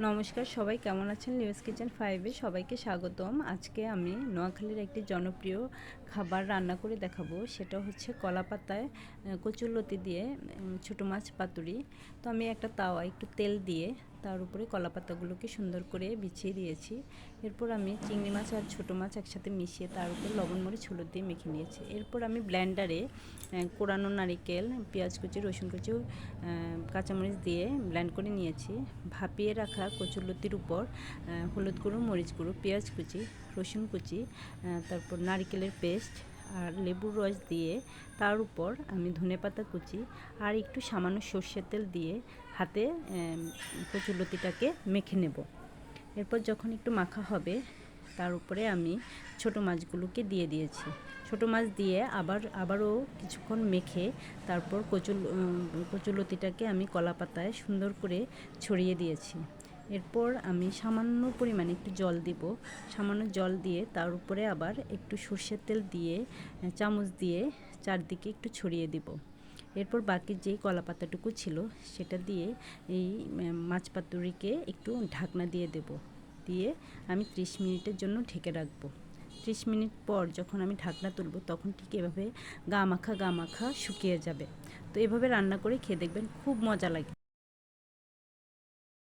নমস্কার, সবাই কেমন আছেন? নিউজ কিচেন ফাইভে সবাইকে স্বাগতম। আজকে আমি নোয়াখালীর একটি জনপ্রিয় খাবার রান্না করে দেখাবো। সেটা হচ্ছে কলা পাতায় কচুর কচুরলতি দিয়ে ছোটো মাছ পাতুরি। তো আমি একটা তাওয়া, একটু তেল দিয়ে তার উপরে কলা পাতাগুলোকে সুন্দর করে বিছিয়ে দিয়েছি। এরপর আমি চিংড়ি মাছ আর ছোটো মাছ একসাথে মিশিয়ে তার উপর লবণ, মরিচ, হলুদ দিয়ে মেখে নিয়েছি। এরপর আমি ব্ল্যান্ডারে কোরানো নারিকেল, পেঁয়াজ কুচি, রসুন কুচি কাঁচামরিচ দিয়ে ব্ল্যান্ড করে নিয়েছি। ভাপিয়ে রাখা কচুরলতির উপর হলুদ গুঁড়ো, মরিচ গুঁড়ো, পেঁয়াজ কুচি, রসুন কুচি তারপর নারিকেলের পেস্ট আর লেবুর রস দিয়ে তার উপর আমি ধনেপাতা কুচি আর একটু সামান্য সর্ষের তেল দিয়ে হাতে কচুলতিটাকে মেখে নেব। এরপর যখন একটু মাখা হবে, তার উপরে আমি ছোটো মাছগুলোকে দিয়ে দিয়েছি। ছোটো মাছ দিয়ে আবার, আবারও কিছুক্ষণ মেখে তারপর কচুল কচুলতিটাকে আমি কলা পাতায় সুন্দর করে ছড়িয়ে দিয়েছি। এরপর আমি সামান্য পরিমাণে একটু জল দিব। সামান্য জল দিয়ে তার উপরে আবার একটু সর্ষের তেল দিয়ে, চামচ দিয়ে চারদিকে একটু ছড়িয়ে দিব। এরপর বাকি যেই কলা পাতাটুকু ছিল সেটা দিয়ে এই মাছ পাতুরিকে একটু ঢাকনা দিয়ে দেব। দিয়ে আমি ত্রিশ মিনিটের জন্য ঢেকে রাখব। ত্রিশ মিনিট পর যখন আমি ঢাকনা তুলব তখন ঠিক এভাবে গা মাখা গা মাখা শুকিয়ে যাবে। তো এভাবে রান্না করে খেয়ে দেখবেন খুব মজা লাগে।